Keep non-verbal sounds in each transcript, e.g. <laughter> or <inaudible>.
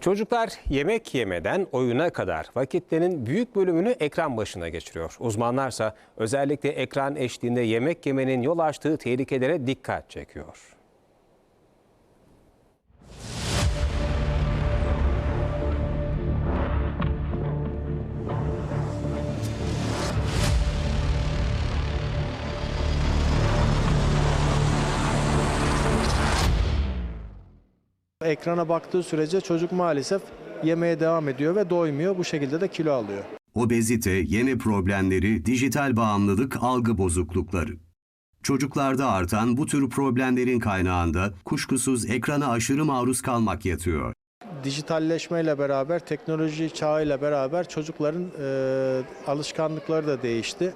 Çocuklar yemek yemeden oyuna kadar vakitlerinin büyük bölümünü ekran başına geçiriyor. Uzmanlarsa özellikle ekran eşliğinde yemek yemenin yol açtığı tehlikelere dikkat çekiyor. Ekrana baktığı sürece çocuk maalesef yemeye devam ediyor ve doymuyor. Bu şekilde de kilo alıyor. Obezite, yeme problemleri, dijital bağımlılık, algı bozuklukları. Çocuklarda artan bu tür problemlerin kaynağında kuşkusuz ekrana aşırı maruz kalmak yatıyor. Dijitalleşmeyle beraber, teknoloji çağıyla beraber çocukların e, alışkanlıkları da değişti.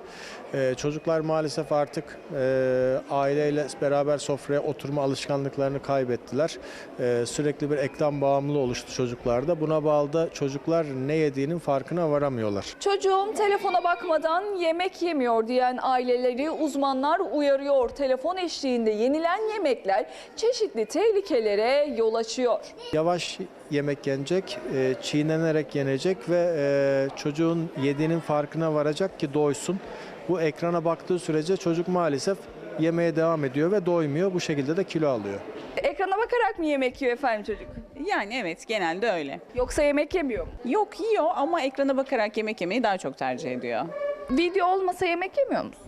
E, çocuklar maalesef artık e, aileyle beraber sofraya oturma alışkanlıklarını kaybettiler. E, sürekli bir ekran bağımlılığı oluştu çocuklarda. Buna bağlı da çocuklar ne yediğinin farkına varamıyorlar. Çocuğum telefona bakmadan yemek yemiyor diyen aileleri uzmanlar uyarıyor. Telefon eşliğinde yenilen yemekler çeşitli tehlikelere yol açıyor. Yavaş yemek yenecek, e, çiğnenerek yenecek ve e, çocuğun yediğinin farkına varacak ki doysun. Bu ekrana baktığı sürece çocuk maalesef yemeye devam ediyor ve doymuyor. Bu şekilde de kilo alıyor. Ekrana bakarak mı yemek yiyor efendim çocuk? Yani evet genelde öyle. Yoksa yemek yemiyor mu? Yok yiyor ama ekrana bakarak yemek yemeyi daha çok tercih ediyor. Video olmasa yemek yemiyor musun?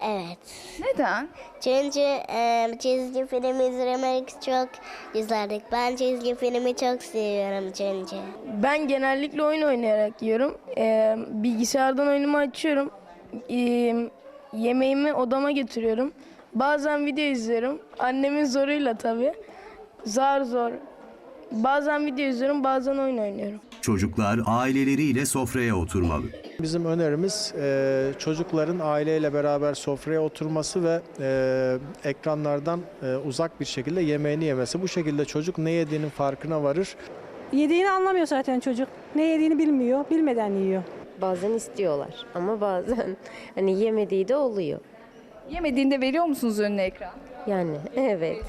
Evet. Neden? Çünkü e, çizgi film izlemek çok güzeldik. Ben çizgi filmi çok seviyorum çünkü. Ben genellikle oyun oynayarak yiyorum. Ee, bilgisayardan oyunumu açıyorum. Ee, yemeğimi odama getiriyorum. Bazen video izliyorum. Annemin zoruyla tabii. Zar zor. Bazen video izliyorum, bazen oyun oynuyorum. Çocuklar aileleriyle sofraya oturmalı. Bizim önerimiz e, çocukların aileyle beraber sofraya oturması ve e, ekranlardan e, uzak bir şekilde yemeğini yemesi. Bu şekilde çocuk ne yediğinin farkına varır. Yediğini anlamıyor zaten çocuk. Ne yediğini bilmiyor, bilmeden yiyor. Bazen istiyorlar ama bazen <laughs> hani yemediği de oluyor. Yemediğinde veriyor musunuz önüne ekran? Yani evet.